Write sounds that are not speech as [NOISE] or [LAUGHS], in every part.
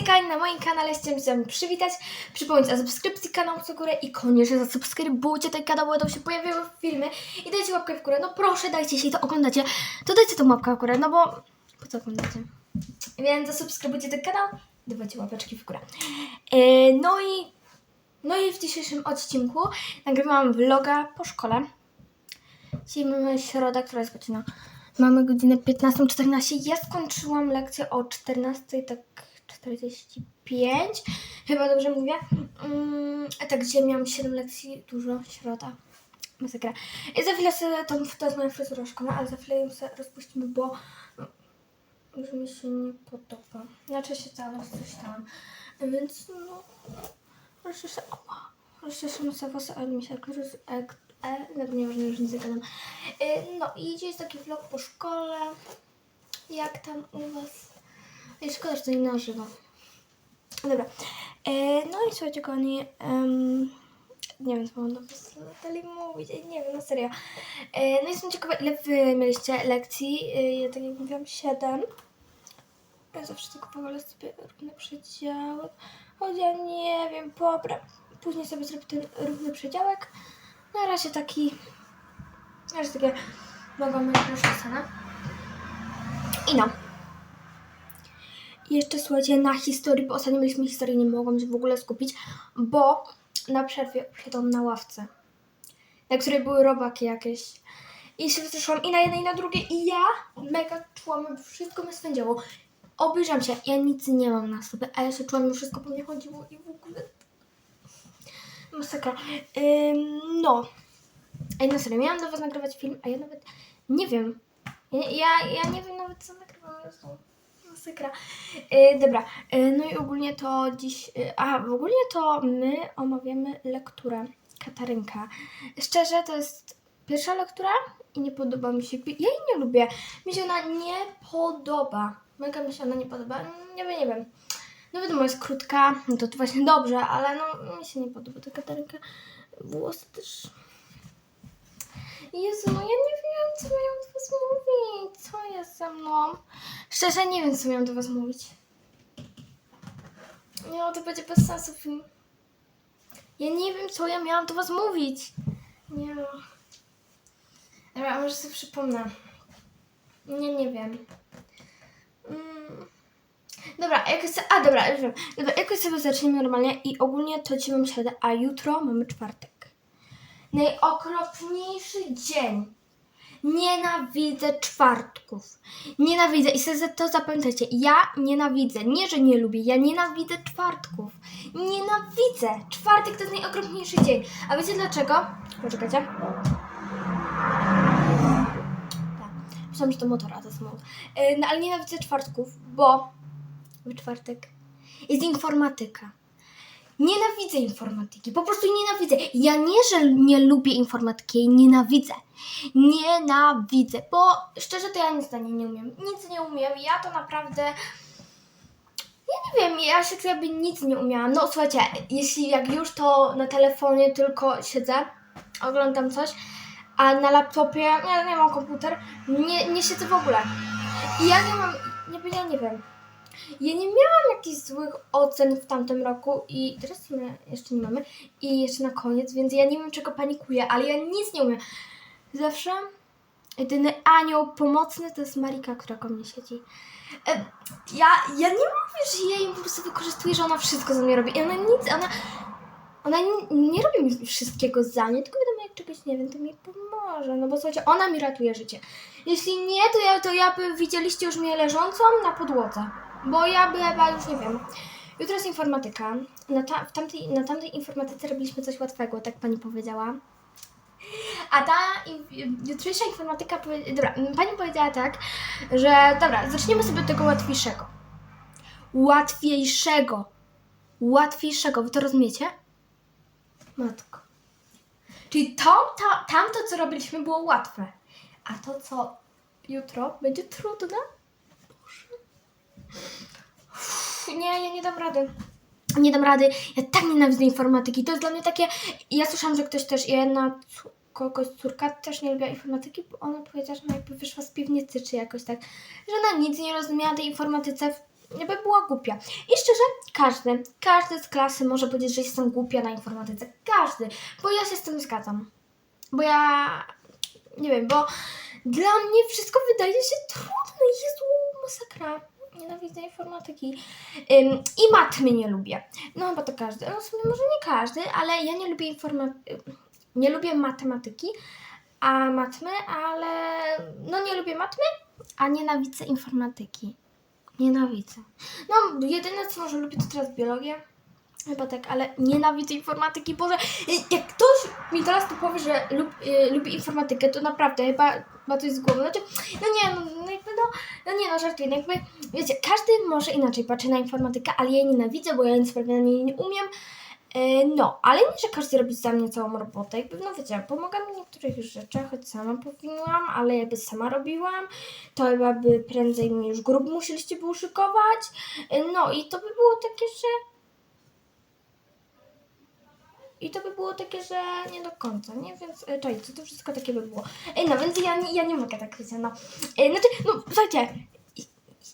I na moim kanale chciałam się przywitać, przypomnieć o subskrypcji kanału co górę i koniecznie zasubskrybujcie ten kanał, bo będą się pojawiały filmy i dajcie łapkę w górę, no proszę dajcie, jeśli to oglądacie, to dajcie tą łapkę w górę, no bo po co oglądacie? Więc zasubskrybujcie ten kanał, dawajcie łapeczki w górę. Yy, no i no i w dzisiejszym odcinku nagrywam vloga po szkole. Dzisiaj mamy środa, która jest godzina. Mamy godzinę 15.14. Ja skończyłam lekcję o 14.00, tak 45. Chyba dobrze mówię. Mm, a tak, dzisiaj miałam 7 lekcji, dużo, środa. Masakra. I za chwilę sobie, to, to jest moja fryzura szkolna, ale za chwilę ją sobie rozpuścimy, bo już mi się nie podoba. Znaczy się całe coś tam. Więc no, rozczeszę, oła, rozczeszam sobie włosy, ale mi się roz, ek, e, nawet nie ważne, już nic gadam. Y, No i dzisiaj jest taki vlog po szkole. Jak tam u was? Szkoda, że to nie na żywo. Dobra. E, No i słuchajcie, kochani, em, nie wiem, co mam do dalej mówić, nie wiem, na serio. E, No jestem ciekawa, ile wy mieliście lekcji. E, Ja tak jak mówiłam, 7. Ja zawsze tylko powolę sobie równy przedziałek. Choć ja nie wiem, dobra. Później sobie zrobię ten równy przedziałek. Na razie taki. Na razie takie mogą być rozczesane. I no. Jeszcze słuchajcie, na historii, bo ostatnio mieliśmy historię, nie mogłam się w ogóle skupić, bo na przerwie usiadłam na ławce, na której były robaki jakieś. I się wystraszyłam i na jednej, i na drugiej, i ja mega czułam, wszystko mnie swędziało. Obejrzałam się, ja nic nie mam na sobie, a ja się czułam, wszystko po mnie chodziło i w ogóle... Masakra. Ym, no. Ej, na serio, miałam do was nagrywać film, a ja nawet nie wiem. Ja, ja, ja nie wiem nawet, co nagrywam. Jezu. Masakra. Yy, dobra, yy, no i ogólnie to dziś... Yy, a, w ogóle to my omawiamy lekturę Katarynka. Szczerze, to jest pierwsza lektura i nie podoba mi się. Ja jej nie lubię. Mi się ona nie podoba. Mega mi się ona nie podoba. Nie wiem, nie wiem. No wiadomo, jest krótka, no to, to właśnie dobrze, ale no mi się nie podoba ta Katarynka. Włosy też... Jezu, no ja nie wiem, co miałam was mówić. Co jest ze mną? Szczerze nie wiem, co miałam do was mówić. No to będzie bez sensu film. Ja nie wiem, co ja miałam do was mówić. Nie. Dobra, może sobie przypomnę. Nie, nie wiem. Mm. Dobra, jakoś sobie, a dobra, już wiem. Dobra, jakoś sobie zaczniemy normalnie i ogólnie to dzisiaj mamy środę, a jutro mamy czwartek. Najokropniejszy dzień. Nienawidzę czwartków. Nienawidzę i sobie to zapamiętajcie. Ja nienawidzę. Nie, że nie lubię. Ja nienawidzę czwartków. Nienawidzę. Czwartek to jest najokropniejszy dzień. A wiecie dlaczego? Poczekajcie. Tak. Myślałam, że to motor, a to jest motor. Yy, No ale nienawidzę czwartków, bo w czwartek jest informatyka. Nienawidzę informatyki, po prostu nienawidzę. Ja nie, że nie lubię informatyki, nienawidzę. Nienawidzę, bo szczerze to ja nic na niej nie umiem. Nic nie umiem, ja to naprawdę... Ja nie wiem, ja się jakby nic nie umiałam. No słuchajcie, jeśli jak już to na telefonie tylko siedzę, oglądam coś, a na laptopie, ja nie mam komputer, nie, nie siedzę w ogóle. I ja nie mam, nie, ja nie wiem. Ja nie miałam jakichś złych ocen w tamtym roku i teraz jeszcze nie mamy i jeszcze na koniec, więc ja nie wiem czego panikuję, ale ja nic nie umiem. Zawsze jedyny anioł pomocny to jest Marika, która ko mnie siedzi. E, ja, ja nie mówię, że ja ją po prostu wykorzystuję, że ona wszystko za mnie robi. I ona nic, ona, ona nie, nie robi mi wszystkiego za mnie, tylko wiadomo, jak czegoś nie wiem, to mi pomoże. No bo słuchajcie, ona mi ratuje życie. Jeśli nie, to ja, to ja by widzieliście już mnie leżącą na podłodze. Bo ja chyba już nie wiem. Jutro jest informatyka. Na, ta, w tamtej, na tamtej informatyce robiliśmy coś łatwego, tak pani powiedziała. A ta jutrzejsza informatyka, dobra, pani powiedziała tak, że dobra, zaczniemy sobie od tego łatwiejszego. Łatwiejszego. Łatwiejszego. Wy to rozumiecie? Matko. Czyli to, to, tamto, co robiliśmy, było łatwe. A to, co jutro będzie trudne? Nie, ja nie dam rady. Nie dam rady. Ja tak nienawidzę informatyki. To jest dla mnie takie. Ja słyszałam, że ktoś też, jedna kogoś córka też nie lubiła informatyki, bo ona powiedziała, że ona jakby wyszła z piwnicy, czy jakoś tak, że ona nic nie rozumiała tej informatyce. jakby była głupia. I szczerze, każdy, każdy z klasy może powiedzieć, że jestem głupia na informatyce. Każdy, bo ja się z tym zgadzam. Bo ja, nie wiem, bo dla mnie wszystko wydaje się trudne. Jezu, masakra. Nienawidzę informatyki. Ym, I matmy nie lubię. No chyba to każdy. No w sumie może nie każdy, ale ja nie lubię informatyki. Nie lubię matematyki, a matmy, ale no nie lubię matmy, a nienawidzę informatyki. Nienawidzę. No, jedyne co może lubię to teraz biologię. Chyba tak, ale nienawidzę informatyki. Boże, y, jak ktoś mi teraz tu powie, że lub, y, lubi informatykę, to naprawdę chyba ma coś z głowy. Znaczy, no nie, no, no, no, no nie, no żartuję. No jakby, wiecie, każdy może inaczej patrzy na informatykę, ale ja jej nienawidzę, bo ja nic prawie na niej nie umiem. Y, No, ale nie, że każdy robi za mnie całą robotę. Jakby, no wiecie, pomagam w niektórych rzeczach, choć sama powinniłam, ale jakby sama robiłam, to chyba by prędzej mi już grup musieliście by uszykować. No i to by było takie, że i to by było takie, że nie do końca, nie? Więc e, czekajcie, to wszystko takie by było. Ej, no więc ja nie, ja nie mogę tak wiecie, no. E, znaczy, no słuchajcie,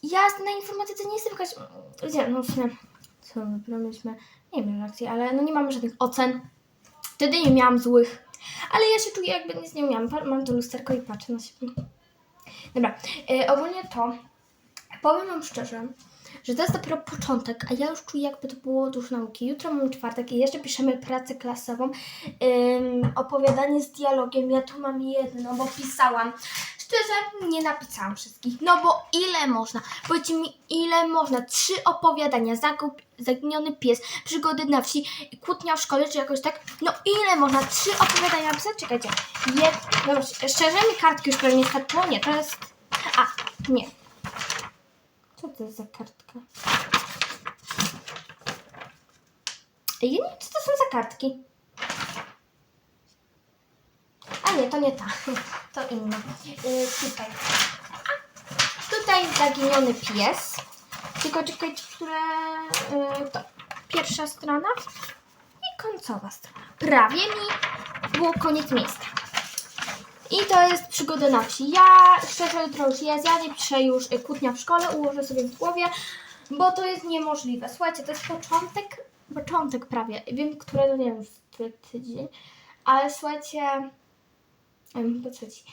ja na informatyce nie jestem jakaś, wiecie, no w sumie, co my mieliśmy, nie wiem reakcji, ale no nie mamy żadnych ocen. Wtedy nie miałam złych, ale ja się czuję jakby nic nie umiałam. Mam to lusterko i patrzę na siebie. Dobra, e, ogólnie to, powiem wam szczerze, że to jest dopiero początek, a ja już czuję, jakby to było dużo nauki. Jutro mam czwartek i jeszcze piszemy pracę klasową. Opowiadanie z dialogiem. Ja tu mam jedno, bo pisałam. Szczerze, nie napisałam wszystkich. No bo ile można? Powiedzcie mi, ile można? Trzy opowiadania. Zagub, zaginiony pies, przygody na wsi, kłótnia w szkole, czy jakoś tak. No ile można? Trzy opowiadania napisać? Czekajcie. Jed... Dobra, szczerze mi kartki już prawie nie starczyło. Nie, to jest... A, nie. Co to jest za kartka? Ja nie wiem, co to są za kartki. A nie, to nie ta. [LAUGHS] To inna. Yy, tutaj. Tutaj zaginiony pies. Tylko czekajcie, które... Yy, to pierwsza strona i końcowa strona. Prawie mi było koniec miejsca. I to jest przygoda na wsi. Ja szczerze jutro już jest, ja nie piszę już y, kłótnia w szkole, ułożę sobie w głowie, bo to jest niemożliwe. Słuchajcie, to jest początek, początek prawie. Wiem, które, no nie wiem, tydzień, ale słuchajcie, to trzeci,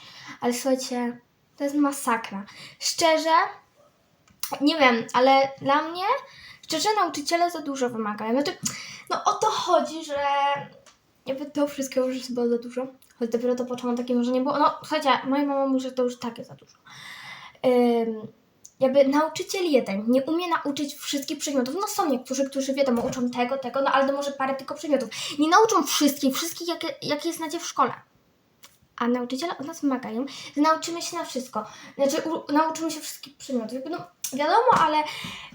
ale słuchajcie, to jest masakra. Szczerze, nie wiem, ale dla mnie, szczerze, nauczyciele za dużo wymagają. Znaczy, no o to chodzi, że jakby to wszystko już jest było za Choć dopiero to początek i może nie było. No słuchajcie, moja mama mówi, że to już tak jest za dużo. Ym, jakby nauczyciel jeden nie umie nauczyć wszystkich przedmiotów. No są niektórzy, którzy wiadomo, uczą tego, tego, no ale to może parę tylko przedmiotów. Nie nauczą wszystkich, wszystkich, jakie, jakie znacie w szkole. A nauczyciele od nas wymagają, że nauczymy się na wszystko. Znaczy, u, nauczymy się wszystkich przedmiotów. No wiadomo, ale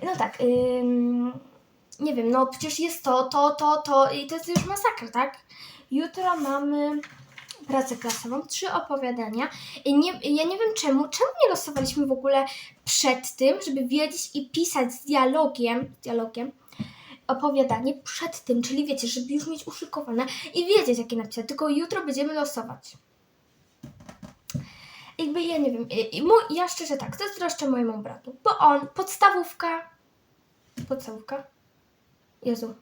no tak. Ym, nie wiem, no przecież jest to, to, to, to i to jest już masakra, tak? Jutro mamy pracę klasową, trzy opowiadania. Nie, ja nie wiem czemu, czemu nie losowaliśmy w ogóle przed tym, żeby wiedzieć i pisać z dialogiem, dialogiem opowiadanie przed tym, czyli wiecie, żeby już mieć uszykowane i wiedzieć, jakie napisać. Tylko jutro będziemy losować. Jakby ja nie wiem, ja szczerze tak, zazdroszczę mojemu bratu, bo on, podstawówka, podstawówka, Jezu,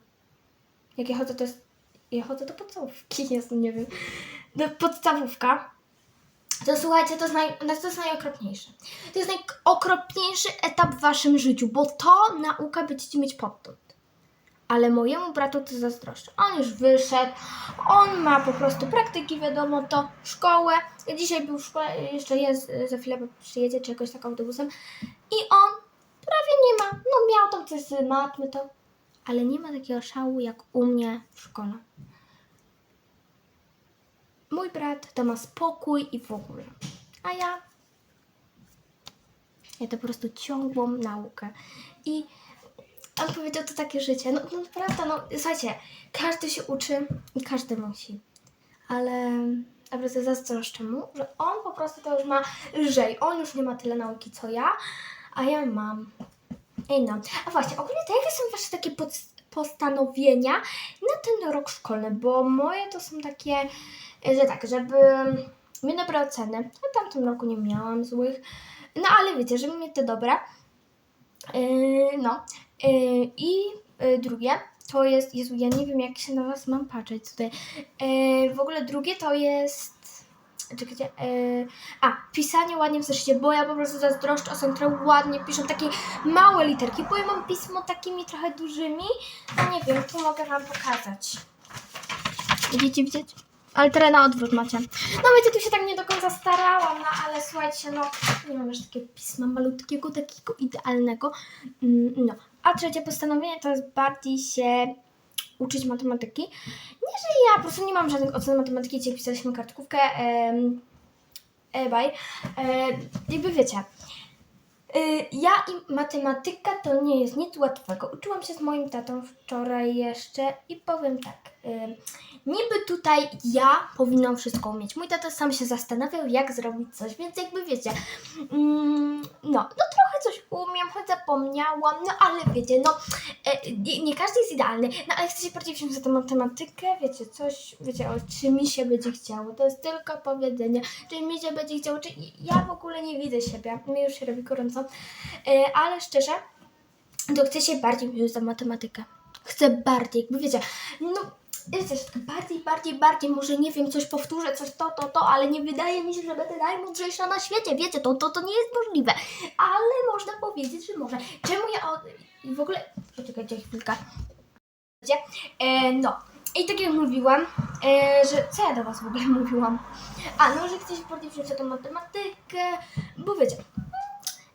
jak ja chodzę, to jest, ja chodzę do podstawówki, [LAUGHS] Jezu, nie wiem, do podstawówka, to słuchajcie, to jest, naj, to jest najokropniejsze. To jest najokropniejszy etap w waszym życiu, bo to naukę będziecie mieć podstąd. Ale mojemu bratu to zazdroszczę. On już wyszedł, on ma po prostu praktyki, wiadomo, to szkołę. Dzisiaj był w szkole, jeszcze jest, za chwilę przyjedzie, czy jakoś tak autobusem. I on prawie nie ma, no miał tam coś z matmy, to, ale nie ma takiego szału jak u mnie w szkole. Mój brat to ma spokój i w ogóle. A ja. Ja to po prostu ciągłą naukę. I on powiedział to takie życie. No, no prawda, no słuchajcie, każdy się uczy i każdy musi. Ale naprawdę zazdroszczę mu, że on po prostu to już ma lżej. On już nie ma tyle nauki co ja, a ja mam. Ej no. A właśnie, ogólnie to jakie są wasze takie pod, postanowienia na ten rok szkolny? Bo moje to są takie, że tak, żeby mieć dobre oceny. W tamtym roku nie miałam złych. No ale wiecie, żeby mieć te dobre, Yy, no. Yy, I drugie to jest, Jezu, ja nie wiem jak się na was mam patrzeć tutaj. Yy, w ogóle drugie to jest, czekajcie, yy, a, pisanie ładnie w zeszycie, bo ja po prostu zazdroszczę osobom, które ładnie piszą takie małe literki, bo ja mam pismo takimi trochę dużymi, no nie wiem, tu mogę wam pokazać. Widzicie, widzieć? Ale teraz na odwrót macie. No wiecie, tu się tak nie do końca starałam, no ale słuchajcie, no nie mam już takiego pisma malutkiego, takiego idealnego. Mm, No, a trzecie postanowienie to jest bardziej się uczyć matematyki. Nie, że ja po prostu nie mam żadnych ocen matematyki, dzisiaj pisaliśmy kartkówkę. Em, e. E, jakby wiecie, y, ja i matematyka to nie jest nic łatwego. Uczyłam się z moim tatą wczoraj jeszcze i powiem tak. Niby tutaj ja powinnam wszystko umieć. Mój tata sam się zastanawiał, jak zrobić coś, więc jakby wiecie, mm, no, no trochę coś umiem, choć zapomniałam, no ale wiecie, no, e, nie, nie każdy jest idealny, no ale chcę się bardziej wziąć za tę matematykę, wiecie, coś, wiecie, o czy mi się będzie chciało, to jest tylko powiedzenie, czy mi się będzie chciało, czy ja w ogóle nie widzę siebie, mi już się robi gorąco, e, ale szczerze, to chcę się bardziej wziąć za matematykę. Chcę bardziej, jakby wiecie, no jest też tak bardziej, bardziej, bardziej, może nie wiem, coś powtórzę, coś to, to, to, ale nie wydaje mi się, że będę najmądrzejsza na świecie, wiecie, to, to, to nie jest możliwe, ale można powiedzieć, że może. Czemu ja od... w ogóle, poczekajcie chwilkę, e, no, i tak jak mówiłam, e, że, co ja do was w ogóle [LAUGHS] mówiłam? A, no, że chcę się bardziej wziąć tą matematykę, bo wiecie,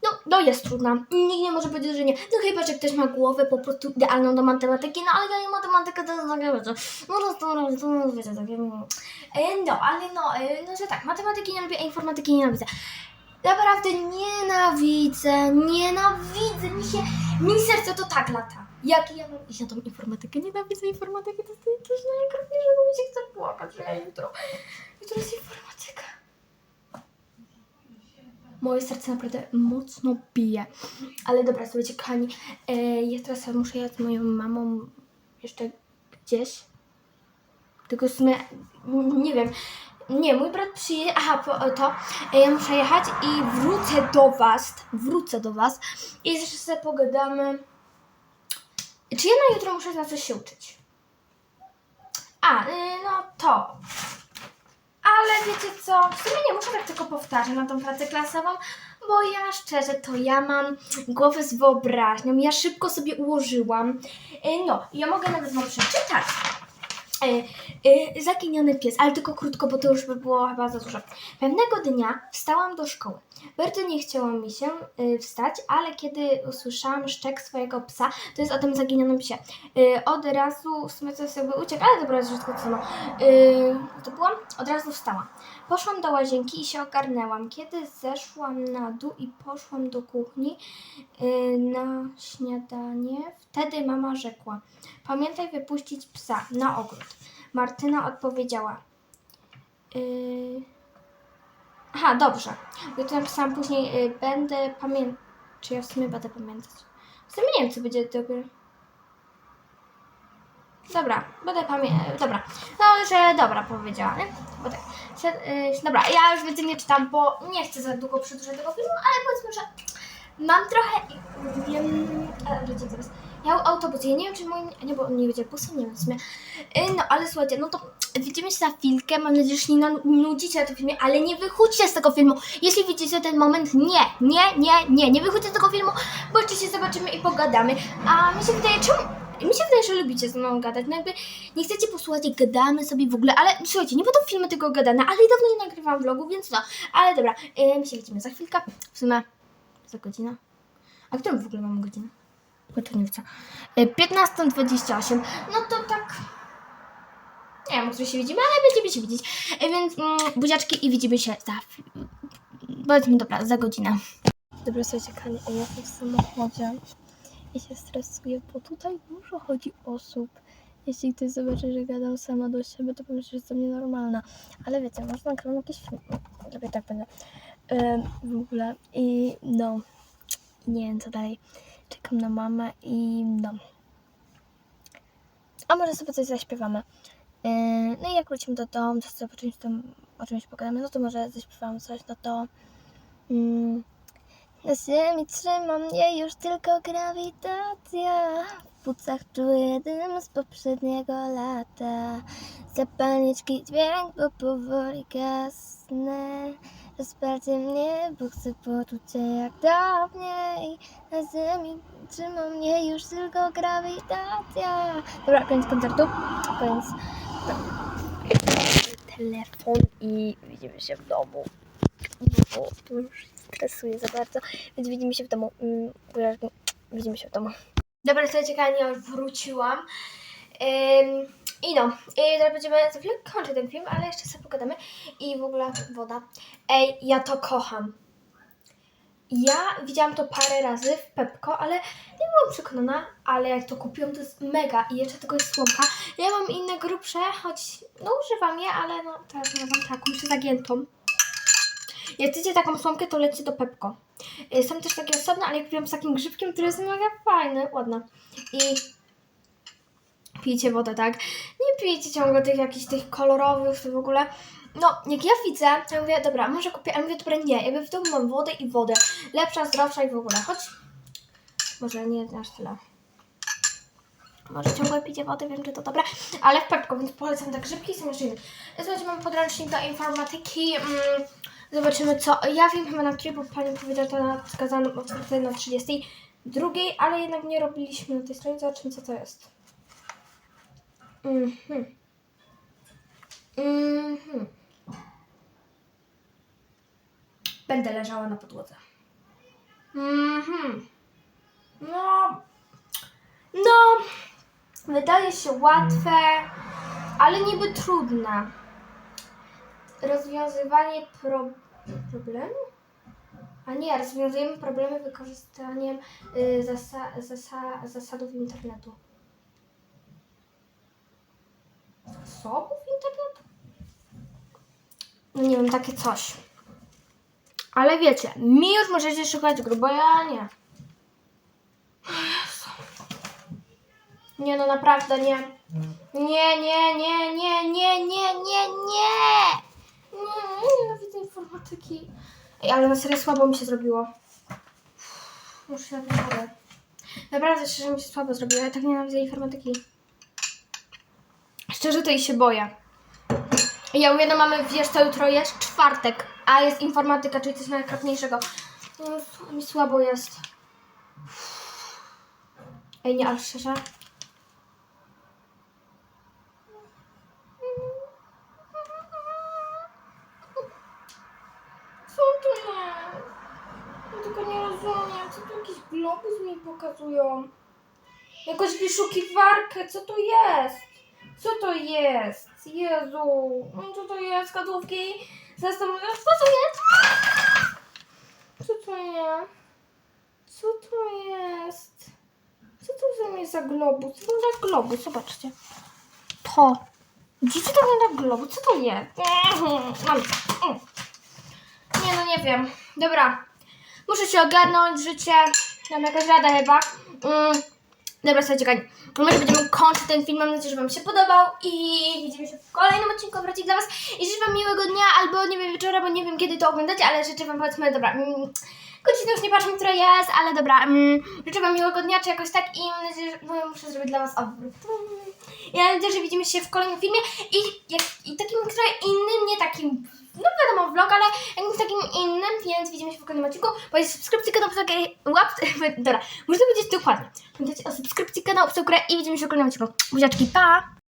no, no jest trudna. Nikt nie może powiedzieć, że nie. No chyba, że ktoś ma głowę po prostu idealną do matematyki, no ale ja i matematykę to takie, wiecie, no to, to, to, wiecie, mm. e, no, ale no, e, no, że tak, matematyki nie lubię, a informatyki nienawidzę. Naprawdę nienawidzę, nienawidzę, mi się, mi serce to tak lata. Jak ja mam iść na tą informatykę, nienawidzę informatyki, to jest coś najokropniejszego, mi się chce płakać, że ja jutro, jutro jest informatyka moje serce naprawdę mocno bije. Ale dobra, słuchajcie, kochani, e, ja teraz muszę jechać z moją mamą jeszcze gdzieś. Tylko w sumie, nie wiem, nie, mój brat przyjedzie, aha, to, e, ja muszę jechać i wrócę do was, wrócę do was i jeszcze sobie pogadamy. Czy ja na jutro muszę na coś się uczyć? A, y, no to. Ale wiecie co, w sumie nie muszę tak tylko powtarzać na tą pracę klasową, bo ja szczerze to ja mam głowę z wyobraźnią, ja szybko sobie ułożyłam. E, No, ja mogę nawet wam przeczytać. E, e, Zaginiony pies, ale tylko krótko, bo to już by było chyba za dużo. Pewnego dnia wstałam do szkoły. Bardzo nie chciało mi się e, wstać, ale kiedy usłyszałam szczek swojego psa, to jest o tym zaginionym psie, od razu, w sumie to sobie uciekł, ale dobra, jest wszystko to samo. E, To było? Od razu wstałam. Poszłam do łazienki i się ogarnęłam. Kiedy zeszłam na dół i poszłam do kuchni e, na śniadanie, wtedy mama rzekła: Pamiętaj wypuścić psa na ogród. Martyna odpowiedziała: yy... Aha, dobrze. Ja to później, yy, będę pamiętać. Czy ja w sumie będę pamiętać? W sumie nie wiem, co będzie dopiero. Dobra, będę pamiętać. Dobra, no, że dobra powiedziała, nie? Bo tak. Yy, dobra, ja już więcej nie czytam, bo nie chcę za długo przedłużać tego filmu, ale powiedzmy, że mam trochę. Wiem. Ale wiecie teraz. Ja autobus, ja nie wiem, czy mój. Nie, bo on nie będzie busem, nie wiem w sumie. Yy, no, ale słuchajcie, no to widzimy się za chwilkę. Mam nadzieję, że nie nudzicie na tym filmie, ale nie wychódźcie z tego filmu. Jeśli widzicie ten moment, nie, nie, nie, nie, nie wychódźcie z tego filmu, bo się zobaczymy i pogadamy. A mi się wydaje, czemu. Mi się wydaje, że lubicie ze mną gadać. No jakby nie chcecie posłuchać, gadamy sobie w ogóle, ale słuchajcie, nie będą filmy tylko gadane, ale i dawno nie nagrywam vlogu, więc no. Ale dobra, yy, my się widzimy za chwilkę. W sumie za godzinę. A którą w ogóle mamy godzinę? Bo nie widzę. Y, 15.28. No to tak. Nie wiem, się widzimy, ale będziemy się widzieć. Y, Więc mm, buziaczki i widzimy się za. Powiedzmy, dobra, za godzinę. Dobra, słuchajcie, Kani, ja w samochodzie i się stresuję, bo tutaj dużo chodzi osób. Jeśli ktoś zobaczy, że gadam sama do siebie, to pomyśli, że jestem nienormalna. Ale wiecie, może nagrywam jakiś film. Lepiej tak będę. Ym, w ogóle. I no, nie wiem co dalej. Czekam na mamę i no. A może sobie coś zaśpiewamy. Yy, no i jak wrócimy do domu, to sobie o czymś tam, o czymś pogadamy, no to może zaśpiewamy coś, no to mm, Na ziemi trzyma mnie już tylko grawitacja. W płucach czuję dym z poprzedniego lata. Zapalniczki dźwięk, bo powoli gasnę. Rozpalcie mnie, bo chcę poczuć się jak dawniej. Na ziemi trzyma mnie już tylko grawitacja. Dobra, koniec koncertu. Koniec. Telefon i widzimy się w domu. Bo to już stresuje za bardzo, więc widzimy się w domu. Mm. Widzimy się w domu. Dobra, słuchajcie, kochani, ja już wróciłam. I no, i teraz będziemy za chwilę kończyć ten film, ale jeszcze sobie pogadamy. I w ogóle woda. Ej, ja to kocham. Ja widziałam to parę razy w Pepko, ale nie byłam przekonana, ale jak to kupiłam, to jest mega i jeszcze tego jest słomka. Ja mam inne grubsze, choć no używam je, ale no teraz mam taką jeszcze zagiętą. Jak chcecie taką słomkę, to lećcie do Pepko. Y, Są też takie osobne, ale kupiłam z takim grzybkiem, który jest mega fajny, ładna. I pijcie wodę, tak? Nie pijcie ciągle tych jakichś tych kolorowych, w ogóle. No, jak ja widzę, to ja mówię, dobra, może kupię, a ja mówię, dobra, nie, jakby w domu mam wodę i wodę. Lepsza, zdrowsza i w ogóle. Choć, może nie aż tyle. Może ciągle picie wodę, wiem, że to dobre, ale w Pepko, więc polecam tak grzybki są jeszcze inne. Słuchajcie, mam podręcznik do informatyki. Mm, zobaczymy co. Ja wiem chyba na której, bo pani powiedziała, że na wskazano otwarte na 32, ale jednak nie robiliśmy na tej stronie. Zobaczymy co to jest. Mhm. Mhm. Będę leżała na podłodze. Mhm. No. No. Wydaje się łatwe, ale niby trudne. Rozwiązywanie pro... problemu? A nie, rozwiązujemy problemy wykorzystaniem y, zasa, zasa, zasadów internetu. Zasobów internetu? No nie wiem, takie coś. Ale wiecie, mi już możecie szukać grubo, ja nie. Nie no, naprawdę nie, nie, nie, nie, nie, nie, nie. Nie, informatyki. Ej, ale na serio słabo mi się zrobiło. Muszę się naprawdę. Naprawdę szczerze mi się słabo zrobiło. Ja tak nienawidzę informatyki. Szczerze to i się boję. Ja mówię, no mamy, wiesz co jutro jest? Czwartek, a jest informatyka, czyli coś najokropniejszego. No, mi słabo jest. Ej, nie, ale szczerze. Co Ja tylko nie rozumiem, co tu jakiś globus mi pokazują. Jakąś wyszukiwarkę, co to jest? Co to jest? Jezu, no co to jest? Kadłubki? Zastanawiam co to jest? Co to jest? Co to jest? Co to za mnie za globus? Co to za globus? Zobaczcie. To. Widzicie to wygląda globus? Co to jest? Mam. No, nie wiem. Dobra. Muszę się ogarnąć, życie. Mam jakaś rada chyba. Mm. Dobra, słuchajcie, kochani. Może będziemy kończyć ten film. Mam nadzieję, że Wam się podobał. I widzimy się w kolejnym odcinku wróci dla Was. I życzę Wam miłego dnia, albo nie wiem, wieczora, bo nie wiem, kiedy to oglądacie, ale życzę Wam, powiedzmy, dobra. Mm, godziny już nie patrzę, która jest, ale dobra. Mm, życzę Wam miłego dnia, czy jakoś tak. I mam nadzieję, że no, muszę zrobić dla Was obrót. Mm. Ja mam nadzieję, że widzimy się w kolejnym filmie. I, jak, i takim trochę innym, nie takim no wiadomo, vlog, ale jakimś takim innym, więc widzimy się w kolejnym odcinku. Bo jest subskrypcji kanału, takie łap... [LAUGHS] Dobra, muszę powiedzieć dokładnie. Pamiętajcie o subskrypcji kanału, i widzimy się w kolejnym odcinku. Buziaczki, pa!